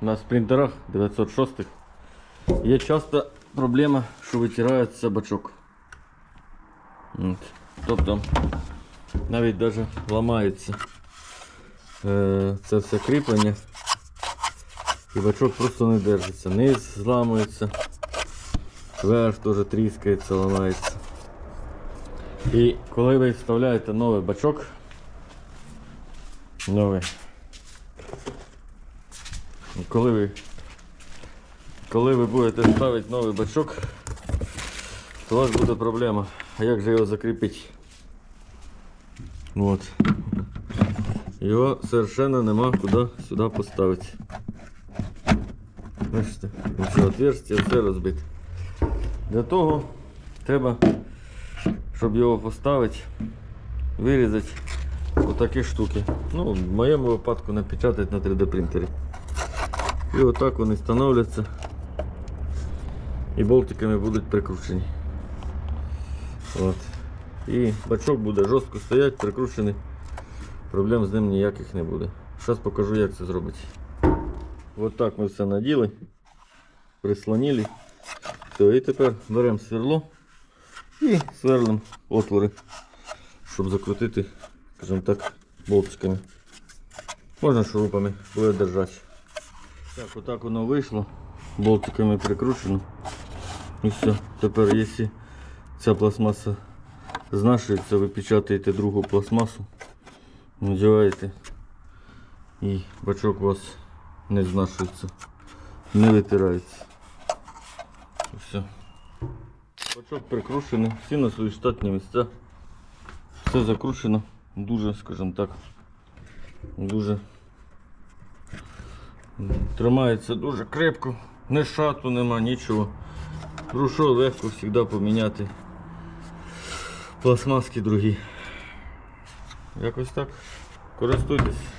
на спринтерах 906 є часто проблема, що витирається бачок. От. Тобто навіть даже ламається е, це все кріплення. І бачок просто не держиться. Низ зламується, верх теж тріскається, ламається. І коли ви вставляєте новий бачок, новий, коли ви, коли ви будете ставити новий бачок, то у вас буде проблема. А як же його закріпити? От. Його совершенно нема куди сюди поставити. Бачите, оце отверстие все розбите. Для того треба, щоб його поставити, вирізати отакі штуки. Ну, в моєму випадку напечатати на 3D принтері. І отак вони встановляться. І болтиками будуть прикручені. От. І бачок буде жорстко стояти, прикручений. Проблем з ним ніяких не буде. Зараз покажу, як це зробити. От так ми все наділи, прислонили. Все, і тепер беремо сверло і сверлимо отвори, щоб закрутити, скажімо так, болтиками. Можна шурупами буде держати. Так, отак воно вийшло, болтиками прикручено. І все. Тепер, якщо ця пластмаса знашується, ви печатаєте другу пластмасу, надіваєте і бачок у вас не знашується, не витирається. І все. Бачок прикручений, всі на свої штатні місця. Все закручено, дуже, скажімо так, дуже тримається дуже крепко, не шату нема, нічого. Рушу легко завжди поміняти. Пластмаски другі. Якось так. Користуйтесь.